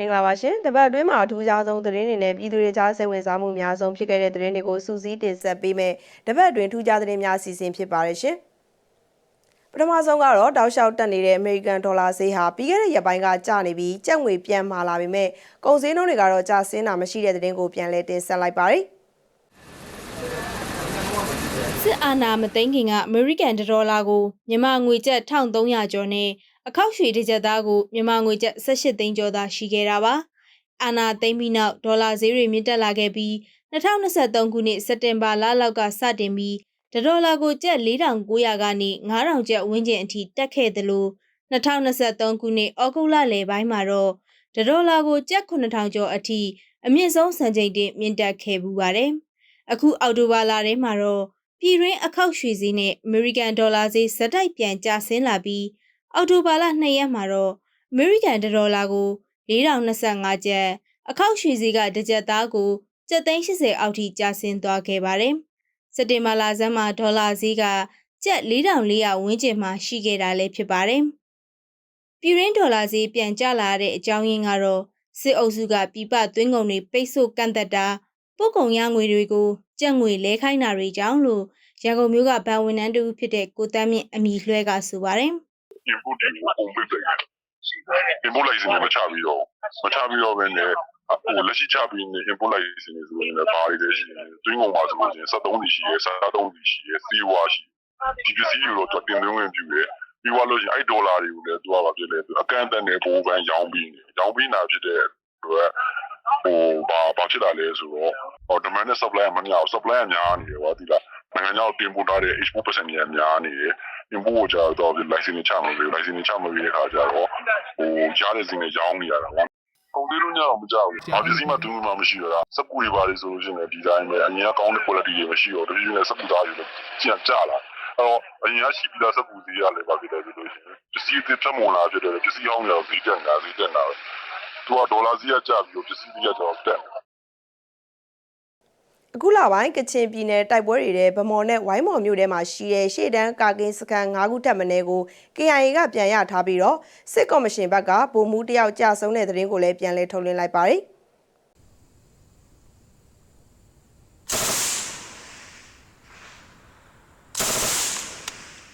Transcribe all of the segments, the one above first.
မင်္ဂလာပါရှင်တပတ်အတွင်းမှာအထူးခြားဆုံးသတင်းတွေနဲ့ပြည်သူတွေကြားစိတ်ဝင်စားမှုအများဆုံးဖြစ်ခဲ့တဲ့သတင်းတွေကိုစူးစီးတင်ဆက်ပေးမယ်တပတ်အတွင်းထူးခြားသတင်းများအစီအစဉ်ဖြစ်ပါတယ်ရှင်ပထမဆုံးကတော့တောက်လျှောက်တက်နေတဲ့အမေရိကန်ဒေါ်လာဈေးဟာပြီးခဲ့တဲ့ရက်ပိုင်းကကျနေပြီးကျပ်ငွေပြန်မာလာပေမဲ့ကုန်စည်နှုန်းတွေကတော့ကျဆင်းတာမရှိတဲ့သတင်းကိုပြန်လည်တင်ဆက်လိုက်ပါတယ်စစ်အာဏာမသိမ်းခင်ကအမေရိကန်ဒေါ်လာကိုမြန်မာငွေကျပ်1300ကျော်နဲ့ အခောက်ရွှေတစ်ကျပ်သားကိုမြန်မာငွေကျပ်18သိန်းကျော်သာရှိခဲ့တာပါ။အာဏာသိမ်းပြီးနောက်ဒေါ်လာဈေးတွေမြင့်တက်လာခဲ့ပြီး2023ခုနှစ်စက်တင်ဘာလလောက်ကစတင်ပြီးဒေါ်လာကိုကျပ်4900ကနေ9000ကျပ်ဝန်းကျင်အထိတက်ခဲ့သလို2023ခုနှစ်ဩဂုတ်လလယ်ပိုင်းမှာတော့ဒေါ်လာကိုကျပ်9000ကျော်အထိအမြင့်ဆုံးစံချိန်တင်မြင့်တက်ခဲ့ပူပါတယ်။အခုအောက်တိုဘာလထဲမှာတော့ပြည်တွင်းအခောက်ရွှေဈေးနဲ့အမေရိကန်ဒေါ်လာဈေးဇက်တိုက်ပြန်ကျဆင်းလာပြီး အောက်တိုဘာလ2ရက်မှာတော့အမေရိကန်ဒေါ်လာကို4025ကျပ်အခောက်ရွှေဈေးကတစ်ကျပ်သားကို780အောက်ထိကျဆင်းသွားခဲ့ပါတယ်။စက်တင်ဘာလဆန်းမှာဒေါ်လာဈေးကကျပ်4400ဝန်းကျင်မှာရှိခဲ့တာလည်းဖြစ်ပါတယ်။ပြည်တွင်းဒေါ်လာဈေးပြန်ကျလာတဲ့အကြောင်းရင်းကတော့စစ်အုပ်စုကပြပသွင်းကုန်တွေပိတ်ဆို့ကန့်သက်တာပို့ကုန်ရငွေတွေကိုကြက်ငွေလဲခိုင်းတာတွေကြောင့်လို့ရန်ကုန်မြို့ကဗန်ဝန်ထမ်းတူဖြစ်တဲ့ကိုတမ်းမြင့်အမိလွှဲကဆိုပါတယ် input တွေကိုပုံပေးပလိုက်တယ် input license တွေမချပြီးတော့မချပြီးတော့ပဲနဲ့ဟိုလက်ရှိချပြီးနေ input license တွေဆိုရင်လည်းဘာတွေလဲရှိတယ်တွင်းကုန်ပါဆိုလို့ရှိရင်73စီရှိရဲ73စီရှိရဲစီဝါရှိဒီပစ္စည်းတွေတော့တင်သွင်းဝင်ပြုတယ်ပြီးသွားလို့ရှိရင်အဲ့ဒေါ်လာတွေကိုလည်းသူကဘာဖြစ်လဲသူအကန့်အသတ်နဲ့ပိုးပန်းရောင်းပြီးနေရောင်းပြီးနာဖြစ်တဲ့အတွက်ဟိုဘာဘာဖြစ်တာလဲဆိုတော့ဟို demand နဲ့ supply မမျှဘူး supply ကများနေတယ်ဟောဒီလားနိုင်ငံခြားကိုတင်ပို့ထားတဲ့ export percent ကြီးများနေတယ် import ကိုကြာတော့ license ချမှာပဲ license ချမှာပြီးတဲ့အခါကျတော့ဟိုကြားတဲ့စင်းနဲ့ရောင်းနေရတာကွာကုန်သေးလို့ညတော့မကြောက်ဘူး။ဘာပစ္စည်းမှတူးမှမရှိတော့တာ။စက်ကူတွေပါလေဆိုလို့ရှိရင်ဒီတိုင်းပဲအရင်ကကောင်းတဲ့ quality တွေမရှိတော့တပြည့်နဲ့စက်ကူသားတွေလည်းကျန်ကြလာ။အဲ့တော့အရင်ကရှိပြီးသားစက်ကူစီးရလည်းပါဖြစ်တယ်ဆိုလို့ရှိရင်ပစ္စည်းတွေတက်မလာဖြစ်တယ်ပစ္စည်းဟောင်းတွေတော့ဈေးတက်နေတာဈေးတက်နေတာပဲ။သူကဒေါ်လာဈေးကကျပြီးတော့ပစ္စည်းဈေးကတော့တက်နေတာ အခုလပိုင်းကချင်ပြည်နယ်တိုက်ပွဲတွေထဲဗမော်နဲ့ဝိုင်းမော်မြို့ထဲမှာရှိတဲ့ရှေ့တန်းကာကင်းစခန်း၅ခုထပ်မံကို KIA ကပြန်ရထားပြီးတော့စစ်ကော်မရှင်ဘက်ကဗိုလ်မှူးတယောက်ကြာဆုံးတဲ့သတင်းကိုလည်းပြန်လည်ထုတ်လွှင့်လိုက်ပါတယ်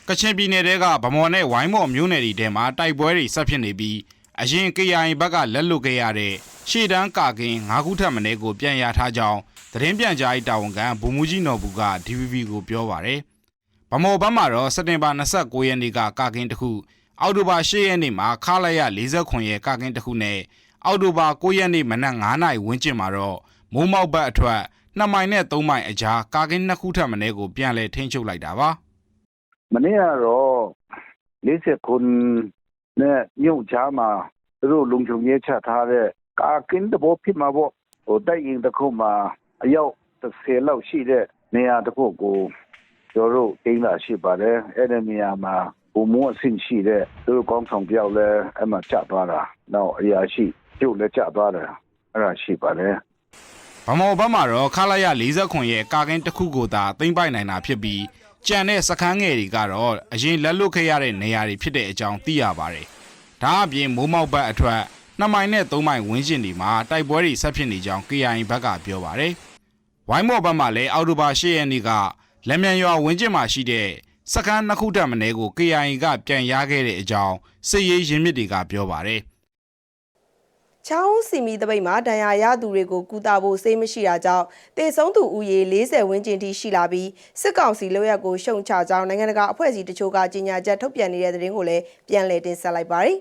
ကချင်ပြည်နယ်တဲကဗမော်နဲ့ဝိုင်းမော်မြို့နယ်တွေထဲမှာတိုက်ပွဲတွေဆက်ဖြစ်နေပြီးအရင် KIA ဘက်ကလက်လွတ်ခဲ့ရတဲ့ရှေ့တန်းကာကင်း၅ခုထပ်မင်းကိုပြန်ရထားကြောင်း သတင်းပြန်ကြားရေးတာဝန်ခံဘူမူကြီးနော်ဘူးက DVB ကိုပြောပါရယ်ဗမော်ဘက်မှာတော့စက်တင်ဘာ29ရက်နေ့ကကာကင်းတစ်ခုအောက်တိုဘာ10ရက်နေ့မှာခလာရ49ရက်ကာကင်းတစ်ခုနဲ့အောက်တိုဘာ9ရက်နေ့မနက်9နာရီဝန်းကျင်မှာတော့မိုးမောက်ဘက်အထွက်2မိုင်နဲ့3မိုင်အကြားကာကင်းနှစ်ခုထပ်မင်းကိုပြန်လဲထိန်းချုပ်လိုက်တာပါမနေ့ကတော့40ခုနဲ့မြုပ်ချားမှာသူတို့လုံခြုံရေးချထားတဲ့ကာကင်းတဘောဖြစ်မှာပေါ့ဟိုတိုက်ရင်တစ်ခုမှာ အယောက်30လောက်ရှိတဲ့နေရာတစ်ခုကိုကျွန်တော်တို့တင်းလာရှိပါတယ်အဲ့ဒီနေရာမှာဘုံမောအဆင့်ရှိတဲ့သူတို့ကောင်းဆောင်ပြောက်လဲအဲ့မှာချသွားတာနောက်အရာရှိကျုပ်လည်းချသွားတယ်အဲ့ဒါရှိပါတယ်ဗမော်ဘက်မှာတော့ခလာရ49ရဲ့ကာကင်းတစ်ခုကိုသာသိမ့်ပိုက်နိုင်တာဖြစ်ပြီးကြံတဲ့စခန်းငယ်တွေကတော့အရင်လက်လွတ်ခဲ့ရတဲ့နေရာတွေဖြစ်တဲ့အကြောင်းသိရပါတယ်။ဒါအပြင်မိုးမောက်ဘက်အထွက် 2မိုင်နဲ့3မိုင်ဝန်းကျင်တွေမှာတိုက်ပွဲတွေဆက်ဖြစ်နေကြောင်း KIA ဘက်ကပြောပါတယ်။ဝိုင်းမော်ဘက်မှာလည်းအောက်တိုဘာ10ရက်နေ့ကလက်မြန်ရွာဝန်းကျင်မှာရှိတဲ့စခန်းနှစ်ခုတက်မင်းကို KIA ကပြန်ရခဲ့တဲ့အကြောင်းစစ်ရေးရင်းမြစ်တွေကပြောပါတယ်။ချောင်းစီမီတပိတ်မှာဒဏ်ရာရသူတွေကိုကူတာဖို့စိတ်မရှိတာကြောင့်တေဆုံးသူဦးရေ40ဝန်းကျင်ထိရှိလာပြီးစစ်ကောင်စီလိုရက်ကိုရှုံချကြောင်းနိုင်ငံတကာအဖွဲ့အစည်းတချို့ကကြေညာချက်ထုတ်ပြန်နေတဲ့သတင်းကိုလည်းပြန်လည်တင်ဆက်လိုက်ပါတယ်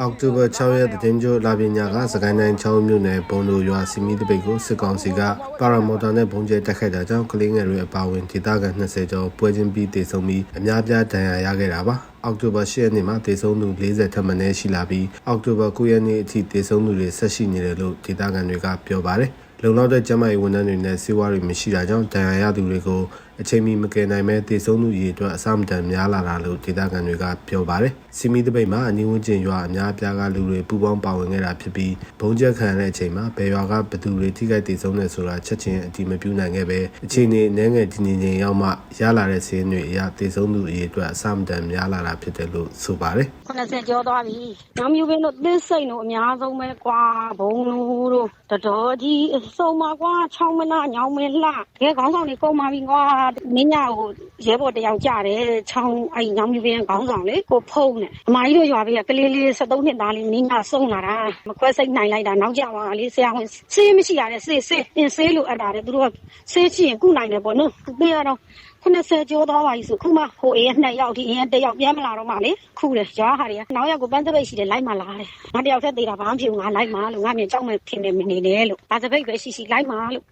အောက်တိုဘာ6ရက်တင်ကြိုလာပညာကစကိုင်းတိုင်း6မြို့နယ်ဘုံတို့ရွာစီမီတပိတ်ကိုစစ်ကောင်စီကပါရာမော်တာနဲ့ဘုံကျဲတက်ခဲ့တာကြောင့်ကလေးငယ်တွေအပါအဝင်ဒေသခံ20ကျော်ပွဲချင်းပြီးတေဆုံးပြီးအများပြားဒဏ်ရာရခဲ့တာပါအောက်တိုဘာ10ရက်နေ့မှာတေဆုံးသူ40ထပ်မံရှိလာပြီးအောက်တိုဘာ9ရက်နေ့အထိတေဆုံးသူတွေဆက်ရှိနေတယ်လို့ဒေသခံတွေကပြောပါတယ်လုံလောက်တဲ့ကျန်းမာရေးဝန်ထမ်းတွေနဲ့စေဝါတွေမရှိတာကြောင့်ဒဏ်ရာရသူတွေကို အချိန်မီမကယ်နိုင်မဲ့တည်ဆုံးသူရေအတွက်အစမတန်များလာတာလို့ဒေသခံတွေကပြောပါတယ်စီမီတပိတ်မှာအနီးဝန်းကျင်ရွာအများအပြားကလူတွေပူပေါင်းပါဝင်ခဲ့တာဖြစ်ပြီးဘုံကျက်ခံတဲ့အချိန်မှာဘယ်ရွာကဘယ်သူတွေထိခိုက်တည်ဆုံးနေဆိုတာချက်ချင်းအတိမပြုနိုင်ခဲ့ပဲအချိန်နဲ့နည်းငယ်တည်ငြိမ်ချိန်ရောက်မှရလာတဲ့စီးရင်တွေအရတည်ဆုံးသူရေအတွက်အစမတန်များလာတာဖြစ်တယ်လို့ဆိုပါတယ်80ကျော်သွားပြီ။ညောင်မြူပင်တို့သစ်စိတ်တို့အများဆုံးပဲကွာဘုံလူတို့တတော်ကြီးအစုံပါကွာချောင်းမနာညောင်မင်းလှ။ခဲခေါင်းဆောင်တွေကုန်ပါပြီကွာ။မင်းညကိုရဲဘော်တယောက်ကြတယ်ချောင်းအဲ့ညောင်မြူပင်ခေါင်းဆောင်လေကိုဖုံးနဲ့။အမကြီးတို့ရွာပေးကကလေးလေး73နှစ်သားလေးမင်းညစုံလာတာမခွဲစိတ်နိုင်လိုက်တာနောက်ကြပါလေဆရာဝန်ဆေးမရှိရတဲ့ဆေးဆေးအင်းဆေးလို့အပ်တာတဲ့သူတို့ကဆေးချင်ကုနိုင်တယ်ပေါ့နော်။သိရတော့90ကျော်သွားပါပြီဆိုခုမှဟိုအေးနှစ်ယောက်ဒီအင်းတစ်ယောက်ပြန်မလာတော့မှလေခုတယ်ရွာဟာတွေကနောက်ယောက်ကပန်းစပိတ်ရှိတယ်လိုက်မလာတယ်ငါတစ်ယောက်ထက်သေးတာဘာမှမဖြစ်ဘူးငါလိုက်မလို့ငါမြင်ကြောက်မဲ့ထင်တယ်မနေနဲ့လို့ပန်းစပိတ်ပဲရှိရှိလိုက်မလို့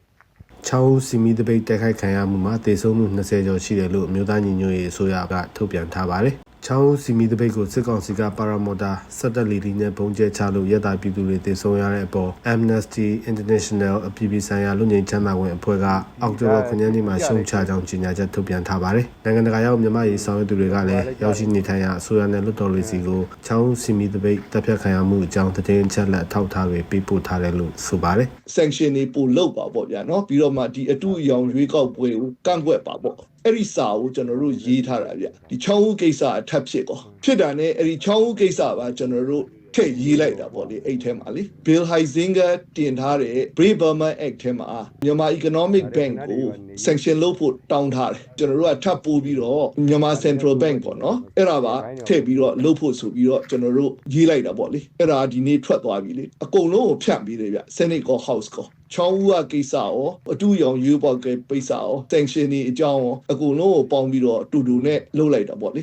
ချောင်းစီမီတပိတ်တိုက်ခိုက်ခံရမှုမှာတေဆုံးမှု20ကျော်ရှိတယ်လို့အမျိုးသားညီညွတ်ရေးအစိုးရကထုတ်ပြန်ထားပါတယ်။ ချောင်းစီမီတပိတ်ကိုစစ်ကောင်စီကပါရာမိုတာ17လီလီနဲ့ဘုံကျဲချလို့ရတာပြည်သူတွေတင်ဆောင်ရတဲ့အပေါ် Amnesty International အပြည်ပြည်ဆိုင်ရာလူငင်ချမ်းသာဝင်အဖွဲ့ကအောက်တိုဘာ9ရက်နေ့မှာရှုံချကြောင်းကြေညာချက်ထုတ်ပြန်ထားပါတယ်။နိုင်ငံတကာရောက်မြန်မာရေးဆောင်ရွက်သူတွေကလည်းရောက်ရှိနေထိုင်ရာအစိုးရနဲ့လွှတ်တော်တွေစီကိုချောင်းစီမီတပိတ်တပ်ဖြတ်ခံရမှုအကြောင်းသတင်းချက်လက်ထောက်ထားတွေပေးပို့ထားတယ်လို့ဆိုပါတယ်။ sanction တွေပို့လောက်ပါပေါ့ဗျာနော်ပြီးတော့မှဒီအတူအယောင်ရွေးကောက်ပွဲကိုကန့်ကွက်ပါပေါ့ အဲ့ဒီစာကိုကျွန်တော်တို့ရေးထားတာဗျဒီချောင်းဦးကိစ္စအထပ်ဖြစ်ကောဖြစ်တာနဲ့အဲ့ဒီချောင်းဦးကိစ္စပါကျွန်တော်တို့ထည့်ရေးလိုက်တာပေါ့လေအဲ့ထဲမှာလေ Bill Heisinger တင်ထားတဲ့ Brave Burma Act ထဲမှာမြန်မာ Economic Bank ကို sanction လုပ်ဖို့တောင်းထားတယ်ကျွန်တော်တို့ကထပ်ပို့ပြီးတော့မြန်မာ Central Bank ပေါ့နော်အဲ့ဒါပါထည့်ပြီးတော့လုပ်ဖို့ဆိုပြီးတော့ကျွန်တော်တို့ရေးလိုက်တာပေါ့လေအဲ့ဒါဒီနေ့ထွက်သွားပြီလေအကုန်လုံးကိုဖြန့်ပြီးတယ်ဗျ Senate ကော House ကောချောင်းဦးကကိစ္စရောအတူရောင်ရွေးပေါက်ကပိစ္စရော sanction တွေအကြောင်းရောအကုန်လုံးကိုပေါင်းပြီးတော့အတူတူနဲ့လုပ်လိုက်တာပေါ့လေ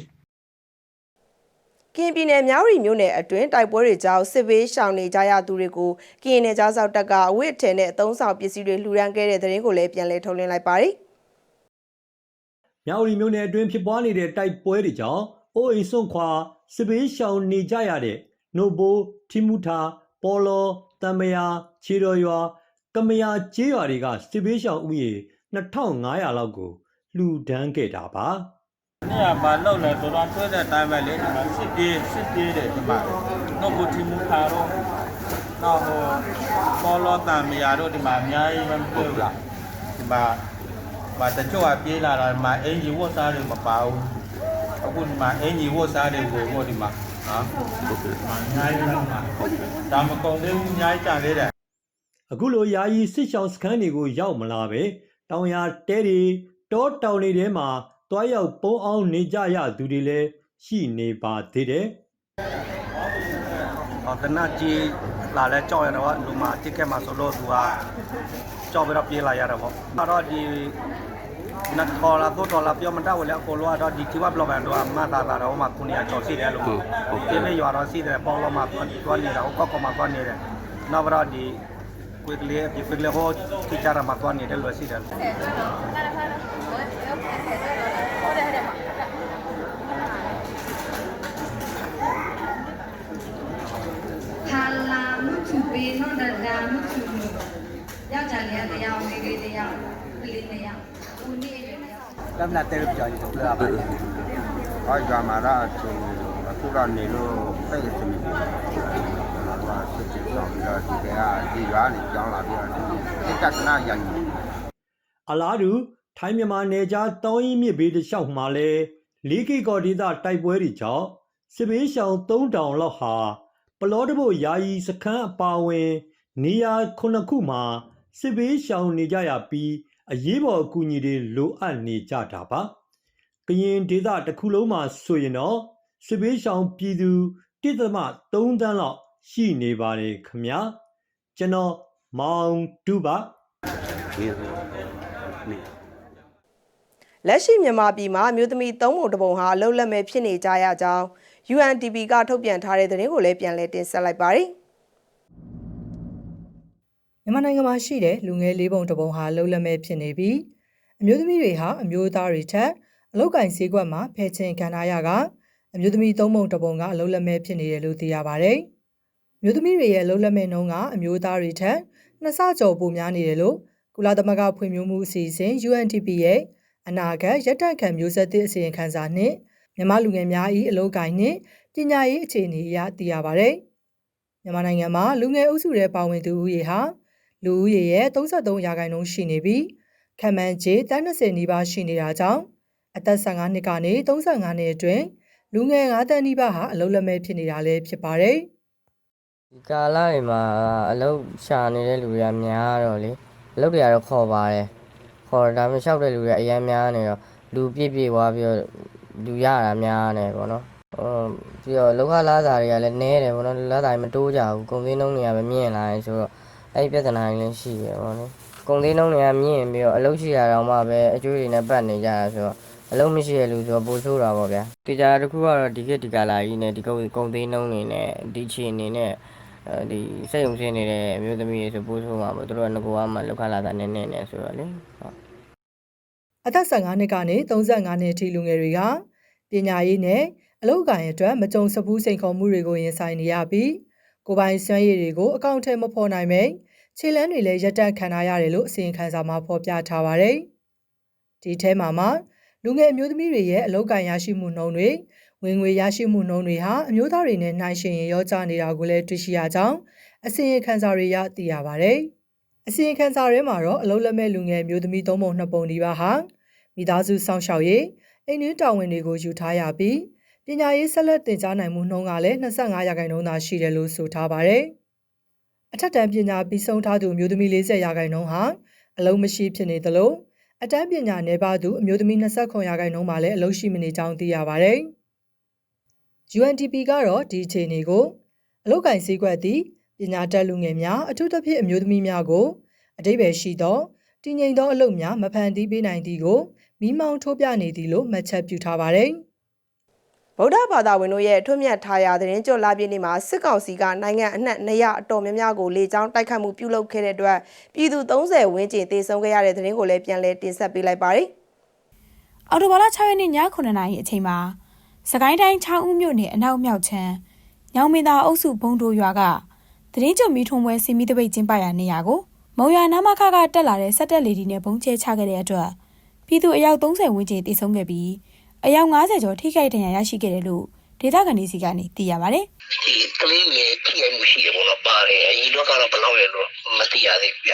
ကရင်ပြည်နယ်မြောက်ရီမြို့နယ်အတွင်းတိုက်ပွဲတွေကြောင့်စစ်ဘေးရှောင်နေကြရသူတွေကိုကရင်နယ်ကြားစောက်တပ်ကအဝတ်အထည်နဲ့အသုံးဆောင်ပစ္စည်းတွေလှူဒန်းခဲ့တဲ့တဲ့ရင်ကိုလည်းပြန်လည်ထုတ်လွှင့်လိုက်ပါတယ်။မြောက်ရီမြို့နယ်အတွင်းဖြစ်ပွားနေတဲ့တိုက်ပွဲတွေကြောင့်အိုးအိမ်စွန့်ခွာစစ်ဘေးရှောင်နေကြရတဲ့နို့ဘိုးထီမူထာပေါ်လောတံမယာခြေတော်ရွာ ကမယာကျေးရွာတွေကစစ်ဘေးရှောင်ဥယေ2500လောက်ကိုလှူဒန်းခဲ့တာပါနေရာမှာလောက်လဲတော်တော်တွေ့တဲ့အတိုင်းပဲလေဒီမှာစစ်ပြေးစစ်ပြေးတယ်ဒီမှာတော့ဘူတီမူခါတော့တော့ဟိုပေါ်လောတန်မယာတို့ဒီမှာအများကြီးမတွေ့ဘူးလားဒီမှာမတချို့ကပြေးလာတာဒီမှာအင်ဂျီဝတ်စားတွေမပါဘူးအခုဒီမှာအင်ဂျီဝတ်စားတွေဝယ်ဖို့ဒီမှာဟာအများကြီးလောက်မှာဒါမကုန်သေးဘူးအများကြီးကြံသေးတယ် အခုလိုယာယီစစ်ရှောင်စခန်းတွေကိုရောက်မလာပဲတောင်ယာတဲတွေတောတောင်တွေထဲမှာတွားရောက်ပုံအောင်နေကြရသူတွေလည်းရှိနေပါသေးတယ်ဟောတနကြီးလာလဲကြောက်ရတော့လူမတစ်ကက်မှာဆိုလို့သူကကြောက်ပြီးတော့ပြေးလာရတာပေါ့အဲ့တော့ဒီနတ်ခေါ်လာတော့တော်လာပြောမတတ်ဘူးလေအကိုလောကတော့ဒီချိဝဘလော့ဘန်တော့မတ်တာတာတော့မှခုနေရကြောက်စီတယ်လို့ပြေးမေးရွာတော့စီတယ်ပေါလောမှာတွားနေတာကောက်ကောက်မှာတွားနေတယ်နောက်တော့ဒီကွေကလေးဒီကွေကလေးဟောတိကျရမှာတွားနေတယ်လို့စီတယ်ဟာလာမှုသူပေးနော်ဒါ ဒါမှုသူယောက်ျားလေးကတရားမိန်းကလေးတရားကလေးတရားဦးနေရတရားကမ်နာတဲပြောကြီးတော့လာပါအော်ကြမှာတော့သူအခုတော့နေလို့ပြည့်စုံပြီ။ဘာစစ်စစ်တော့ပြီးတော့ဒီက ဒီရွာနေကြောင်းလာပြီးတော့စိတ်ကကနာရန်အလားတူထိုင်းမြန်မာနယ်ကြားတောင်းရင်မြစ်ဘေးတစ်လျှောက်မှာလဲလေးကေကော်ဒေသတိုက်ပွဲတွေကြောင့်စစ်ဘေးရှောင်3000လောက်ဟာပလောတဘို့ယာယီစခန်းအပါအဝင် နေရာခုနှစ်ခုမှာစစ်ဘေးရှောင်နေကြရပြီးအရေးပေါ်အကူအညီတွေလိုအပ်နေကြတာပါကရင်ဒေသတစ်ခုလုံးမှာဆိုရင်တော့စစ်ဘေးရှောင်ပြည်သူတစ်သမ3တန်းလောက်ရှိနေပါတယ်ခမညာ ကျွန်တော်မောင်တူပါလက်ရှိမြန်မာပြည်မှာအမျိုးသမီးသုံးပုံတစ်ပုံဟာအလုတ်လက်မဲ့ဖြစ်နေကြရကြောင်း UNDP ကထုတ်ပြန်ထားတဲ့သတင်းကိုလည်းပြန်လည်တင်ဆက်လိုက်ပါတယ်။မြန်မာနိုင်ငံမှာရှိတဲ့လူငယ်လေးပုံတစ်ပုံဟာလှုပ်လက်မဲ့ဖြစ်နေပြီးအမျိုးသမီးတွေဟာအမျိုးသားတွေထက်အလောက်ကင်ဈေးကွက်မှာဖယ်ချင်ခံထားရကအမျိုးသမီးသုံးပုံတစ်ပုံကအလှုပ်လက်မဲ့ဖြစ်နေတယ်လို့သိရပါတယ်။အ မျိုးသမီးတွေရဲ့လှုပ်လက်မဲ့နှုန်းကအမျိုးသားတွေထက်နှစ်ဆကျော်ပိုများနေတယ်လို့ကုလသမဂ္ဂဖွံ့ဖြိုးမှုအစီအစဉ် UNDP ရဲ့အနာဂတ်ရက်တန့်ခံမျိုးဆက်သစ်အစီရင်ခံစာနှင့်မြန်မာလူငယ်များ၏အလုပ်ကိုင်းနှင့်ပညာရေးအခြေအနေအရသိရပါသည်မြန်မာနိုင်ငံမှာလူငယ်အုပ်စုရဲ့ပါဝင်သူဦးရေဟာလူဦးရေရဲ့33ရာခိုင်နှုန်းရှိနေပြီးခံမှန်းခြေတန်း20နီးပါးရှိနေတာကြောင့်အသက်15နှစ်ကနေ35နှစ်အတွင်းလူငယ်9တန်းနီးပါးဟာအလုပ်လက်မဲ့ဖြစ်နေတာလည်းဖြစ်ပါတယ် ဒီကာလတွေမှာအလုပ်ရှာနေတဲ့လူတွေကများတော့လေအလုပ်တွေကတော့ခေါ်ပါတယ်ခေါ်ဒါပေမဲ့လျှောက်တဲ့လူတွေအများများနေတော့လူပြည့်ပြည့်သွားပြီးတော့လူရတာများနေပေါ့နော်ဟိုပြီးတော့လောကလာစာတွေကလည်းနည်းတယ်ပေါ့နော်လာစာတွေမတိုးကြဘူးကုန်စည်နှုန်းတွေကပဲမြင့်လာတယ်ဆိုတော့အဲ့ဒီပြဿနာတွေလည်းရှိတယ်ပေါ့နော်ကုန်စည်နှုန်းတွေကမြင့်ပြီးတော့အလုပ်ရှိရတော့မှပဲအကျိုးတွေနဲ့ပတ်နေကြတာဆိုတော့အလုံးမရှိရလူဆိုတော့ပိုဆိုးတာပေါ့ဗျာတေချာတစ်ခုကတော့ဒီကဒီကာလာကြီးနဲ့ဒီကုန်ကုန်သေးနှုံးနေနဲ့ဒီချီအနေနဲ့အဲ ဒီစိတ်ုံစင်းနေတဲ့အမျိုးသမီးတွေဆိုပိုးဆိုးမှာပေါ့သူတို့ကငကိုကမှလောက်ခလာတာနည်းနည်းနဲ့ဆိုတော့လေဟုတ်အသက်15နှစ်ကနေ35နှစ်အထိလူငယ်တွေကပညာရေးနဲ့အလုပ်အကိုင်အတွက်မကြုံစဖူးစိန်ခေါ်မှုတွေကိုရင်ဆိုင်နေရပြီးကိုယ်ပိုင်စွမ်းရည်တွေကိုအကောင့်ထဲမဖော်နိုင်ပဲခြေလန်းတွေလည်းရပ်တန့်ခံထားရတယ်လို့အစီရင်ခံစာမှာဖော်ပြထားပါတယ်။ဒီထဲမှာမှလူငယ်အမျိုးသမီးတွေရဲ့အလုပ်အကိုင်ရရှိမှုနှုန်းတွေ ဝင်ငွေရရှိမှုနှုန်းတွေဟာအမျိုးသားတွေနဲ့နှိုင်းယှဉ်ရင်ရောကျနေတာကိုလည်းတွေ့ရှိရကြောင်းအစီရင်ခံစာတွေရသိရပါတယ်။အစီရင်ခံစာထဲမှာတော့အလုပ်လက်မဲ့လူငယ်အမျိုးသမီးသုံးပုံနှစ်ပုံဒီပါဟာမိသားစုစောင့်ရှောက်ရေးအိမ်တွင်းတာဝန်တွေကိုယူထားရပြီးပညာရေးဆက်လက်တင်ကြားနိုင်မှုနှုန်းကလည်း25ရာခိုင်နှုန်းသာရှိတယ်လို့ဆိုထားပါတယ်။အထက်တန်းပညာပြီးဆုံးထားသူအမျိုးသမီး40ရာခိုင်နှုန်းဟာအလုံးမရှိဖြစ်နေသလိုအတန်းပညာနယ်ပါသူအမျိုးသမီး29ရာခိုင်နှုန်းမှာလည်းအလုံးရှိမနေကြောင်းသိရပါတယ်။ UNDP ကတော့ဒီအခြေအနေကိုအလုတ်ကင်စည်းကွက်သည့်ပညာတတ်လူငယ်များအထူးသဖြင့်အမျိုးသမီးများကိုအတိပ္ပယ်ရှိသောတည်ငြိမ်သောအလုပ်များမဖန်တီးပေးနိုင်သည်ကိုမိမောင်းထိုးပြနေသည်လို့မှတ်ချက်ပြုထားပါတယ်။ဗုဒ္ဓဘာသာဝင်တို့ရဲ့ထွတ်မြတ်ထားရာသတင်းကြွလာပြည့်နေ့မှာစစ်ကောင်စီကနိုင်ငံအနှံ့နေရအတော်များများကိုလေကြောင်းတိုက်ခတ်မှုပြုလုပ်ခဲ့တဲ့အတွက်ပြည်သူ30ဝန်းကျင်တေဆုံးခဲ့ရတဲ့သတင်းကိုလည်းပြန်လည်တင်ဆက်ပေးလိုက်ပါတယ်အော်တိုဘာလ6ရက်နေ့ည9:00နာရီအချိန်မှာ စကိုင်းတိုင်းချောင်းဦးမြို့နယ်အနောက်မြောက်ချမ်းညောင်မင်းသားအုပ်စုဘုံတို့ရွာကသတင်းကြုံမီထုံပွဲစီမီတပိတ်ကျင်းပရာနေရာကိုမုံရွာနာမခကတက်လာတဲ့စက်တက်လေဒီနဲ့ဘုံကျဲချခဲ့တဲ့အတွက်ပြည်သူအယောက်30ဝန်းကျင်တေဆုံးခဲ့ပြီးအယောက်90ကျော်ထိခိုက်ဒဏ်ရာရရှိခဲ့တယ်လို့ဒေသခံတွေစီကနေသိရပါတယ်ဒီကလေးငယ်ထိရိုက်မှုရှိတယ်ပေါ့နော်ပါတယ်အရင်တော့ကတော့ဘယ်လောက်လဲလို့မသိရသေးဘူးဗျ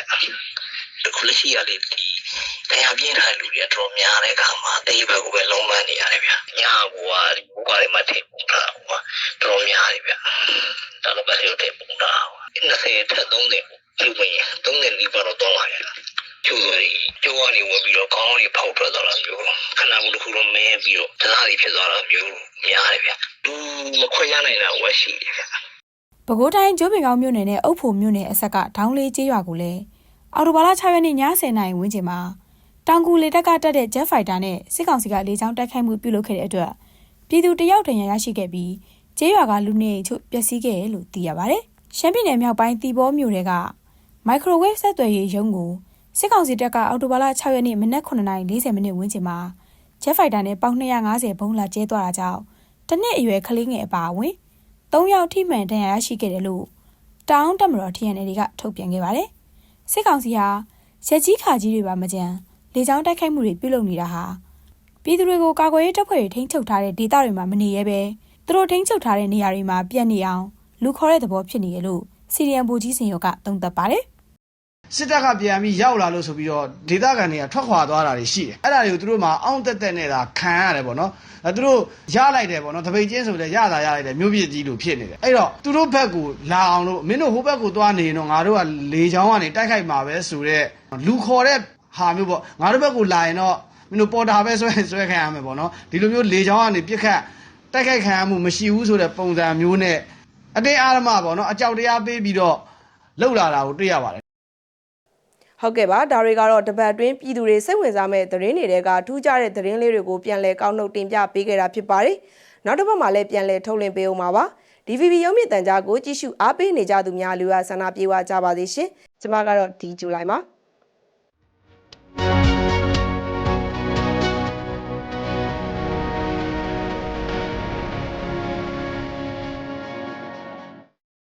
အခုလက်ရှိရလေဒီ တရားပြင်းထားတဲ့လူတွေအတော်များတဲ့အခါမှာအဲ့ဒီဘက်ကိုပဲလုံးမနေရတယ်ဗျညာဘူကဒီဘူကတွေမှာထိပုံတာဟိုကတော်များတယ်ဗျဒါတော့ပဲထိပုံတာ20ထက်30လူဝင်30နီးပါးတော့တော့လာရတာကျိုးဆိုရင်ကျိုးကနေဝင်ပြီးတော့ခေါင်းတွေဖောက်ထွက်သွားတာမျိုးခဏဘူးတစ်ခုတော့မဲပြီးတော့တသားတွေဖြစ်သွားတာမျိုးများတယ်ဗျသူမခွဲရနိုင်တာဝက်ရှိတယ်ဗျပဲခူးတိုင်းကျိုးပင်ကောင်းမြို့နယ်နဲ့အုတ်ဖို့မြို့နယ်အဆက်ကဒေါင်းလေးကျေးရွာကိုလည်း အော်တိုဘာလ6ရက်နေ့ည10:00နာရီဝန်းကျင်မှာတောင်ကူလေတက်ကတက်တဲ့ Jet Fighter နဲ့စစ်ကောင်စီကလေကြောင်းတိုက်ခိုက်မှုပြုလုပ်ခဲ့တဲ့အတွက်ပြည်သူတယောက်တန်ရာရရှိခဲ့ပြီးကျေးရွာကလူနေအိမ်ချို့ပျက်စီးခဲ့တယ်လို့သိရပါတယ်။ရှမ်းပြည်နယ်မြောက်ပိုင်းတီဘောမြို့တွေကမိုက်ခရိုဝေ့ဆက်သွယ်ရေးရုံးကိုစစ်ကောင်စီတပ်ကအော်တိုဘာလ6ရက်နေ့မနက်9:40မိနစ်ဝန်းကျင်မှာ Jet Fighter နဲ့ပေါင်250ဘုံးလာကျဲသွားတာကြောင့်တနစ်အရွယ်ကလေးငယ်အပါအဝင်၃ယောက်ထိမှန်ဒဏ်ရာရရှိခဲ့တယ်လို့တောင်းတက်မတော် TNL ကထုတ်ပြန်ခဲ့ပါတယ်။ စစ်ကောင်စီဟာရက်ကြီးခါကြီးတွေပါမကြမ်းလေကြောင်းတိုက်ခိုက်မှုတွေပြုလုပ်နေတာဟာပြည်သူတွေကိုကာကွယ်ရေးတပ်ဖွဲ့တွေထိန်းချုပ်ထားတဲ့ဒေသတွေမှာမနေရဲပဲသူတို့ထိန်းချုပ်ထားတဲ့နေရာတွေမှာပြန့်နေအောင်လူခေါ်တဲ့သဘောဖြစ်နေရလို့စီရီယံဘူကြီးစင်ရောကသုံးသပ်ပါတယ် စစ်တပ်ကပြန်ပြီးရောက်လာလို့ဆိုပြီးတော့ဒေသခံတွေကထွက်ခွာသွားတာတွေရှိတယ်အဲ့ဒါတွေကိုသူတို့မှအောင့်တက်တက်နဲ့သာခံရတယ်ပေါ့နော်အဲသူတို့ရလိုက်တယ်ပေါ့နော်တပိတ်ချင်းဆိုလည်းရတာရလိုက်တယ်မြို့ပြစ်ကြီးလို့ဖြစ်နေတယ်အဲ့တော့သူတို့ဘက်ကိုလာအောင်လို့မင်းတို့ဟိုဘက်ကိုသွားနေရင်တော့ငါတို့ကလေချောင်းကနေတိုက်ခိုက်မှာပဲဆိုတော့လူခေါ်တဲ့ဟာမျိုးပေါ့ငါတို့ဘက်ကိုလာရင်တော့မင်းတို့ပေါ်တာပဲဆွဲဆွဲခံရမယ်ပေါ့နော်ဒီလိုမျိုးလေချောင်းကနေပြစ်ခတ်တိုက်ခိုက်ခံရမှုမရှိဘူးဆိုတဲ့ပုံစံမျိုးနဲ့အတင်းအားဓမ္မပေါ့နော်အကြောက်တရားပေးပြီးတော့လှုပ်လာတာကိုတွေ့ရပါတယ် ဟုတ်ကဲ့ပါဒါတွေကတော့တပတ်အတွင်းပြည်သူတွေစိတ်ဝင်စားမဲ့သတင်းတွေကထူးခြားတဲ့သတင်းလေးတွေကိုပြန်လည်ကောက်နှုတ်တင်ပြပေးခဲ့တာဖြစ်ပါတယ်နောက်တစ်ပတ်မှာလည်းပြန်လည်ထုတ်လင်းပေးအောင်ပါပါ DVB ရုံးမြင့်တန်ကြားကိုကြည့်ရှုအားပေးနေကြသူများလူရဆန္ဒပြေဝကြပါသေးရှင်ကျမကတော့ဒီဇူလိုင်ပါ